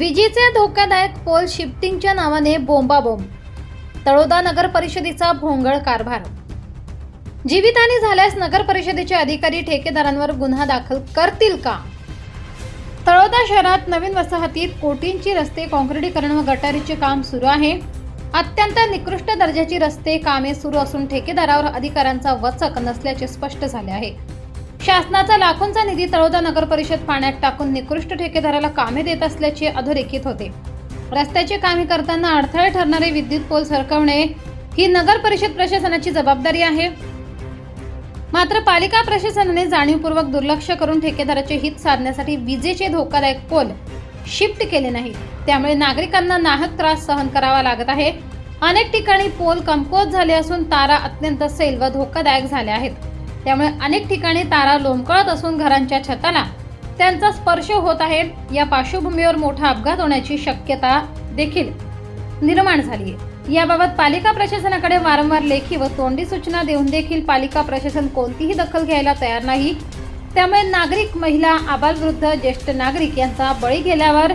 विजेचे धोकादायक पोल शिफ्टिंगच्या नावाने बोंबाबोंब. तळोदा नगर परिषदेचा भोंगळ कारभार. जीवितहानी झाल्यास नगर परिषदेचे अधिकारी ठेकेदारांवर गुन्हा दाखल करतील का? तळोदा शहरात नवीन वसाहतीत कोटींची रस्ते काँक्रिटीकरण व गटारीचे काम सुरू आहे. अत्यंत निकृष्ट दर्जाची रस्ते कामे सुरू असून ठेकेदारावर अधिकाऱ्यांचा वचक नसल्याचे स्पष्ट झाले आहे. शासनाचा लाखोंचा निधी तळोदा नगर परिषद पाण्यात टाकून निकृष्ट ठेकेदाराला कामे देत असल्याचे अधोरेखित होते. रस्त्याचे कामे करताना अडथळे ठरणारे विद्युत पोल सरकवणे ही नगर परिषद प्रशासनाची जबाबदारी आहे. मात्र पालिका प्रशासनाने जाणीवपूर्वक दुर्लक्ष करून ठेकेदाराचे हित साधण्यासाठी विजेचे धोकादायक पोल शिफ्ट केले नाहीत. त्यामुळे नागरिकांना नाहक त्रास सहन करावा लागत आहे. अनेक ठिकाणी पोल कमकुवत झाले असून तारा अत्यंत सैल व धोकादायक झाल्या आहेत. त्यामुळे अनेक ठिकाणी तारा लोंबकळत असून घरांच्या छताला त्यांचा स्पर्श होत आहे. या पार्श्वभूमीवर मोठा अपघात होण्याची शक्यता देखील निर्माण झाली आहे. याबाबत पालिका प्रशासनाकडे वारंवार लेखी व तोंडी सूचना देऊन देखील पालिका प्रशासन कोणतीही दखल घ्यायला तयार नाही. त्यामुळे नागरिक महिला आबालवृद्ध ज्येष्ठ नागरिक यांचा बळी गेल्यावर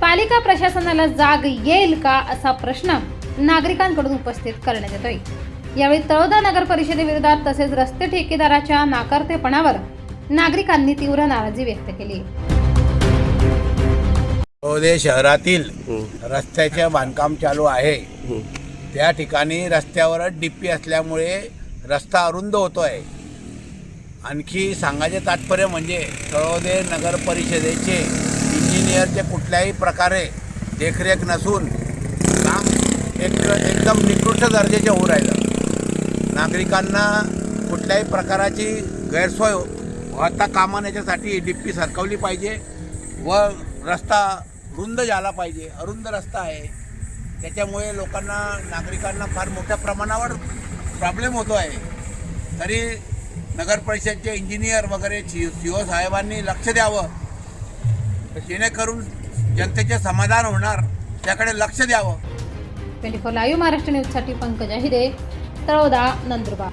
पालिका प्रशासनाला जाग येईल का असा प्रश्न नागरिकांकडून उपस्थित करण्यात येतोय. यावेळी तळोदा नगर परिषदेविरोधात तसेच रस्ते ठेकेदाराच्या नाकारतेपणावर नागरिकांनी तीव्र नाराजी व्यक्त केली. तळोदे शहरातील रस्त्याचे बांधकाम चालू आहे. त्या ठिकाणी रस्त्यावरच डिप्पी असल्यामुळे रस्ता अरुंद होतो आहे आणखी सांगायचे तात्पर्य म्हणजे तळोदे नगर परिषदेचे इंजिनियरचे कुठल्याही प्रकारे देखरेख नसून काम एक एकदम निकृष्ट दर्जाचे होऊ राहिलं. नागरिकांना कुठल्याही प्रकाराची गैरसोय होता कामा याच्यासाठी डिप्पी सरकवली पाहिजे व रस्ता रुंद झाला पाहिजे. अरुंद रस्ता आहे. त्याच्यामुळे लोकांना नागरिकांना फार मोठ्या प्रमाणावर प्रॉब्लेम होतो आहे. तरी नगर परिषदचे इंजिनियर वगैरे सी सी ओ साहेबांनी लक्ष द्यावं. जेणेकरून जनतेचे समाधान होणार. त्याकडे लक्ष द्यावं. ट्वेंटी फोर लाईव्ह महाराष्ट्र न्यूजसाठी पंकजा हिरे. तळोदा नंदुरबार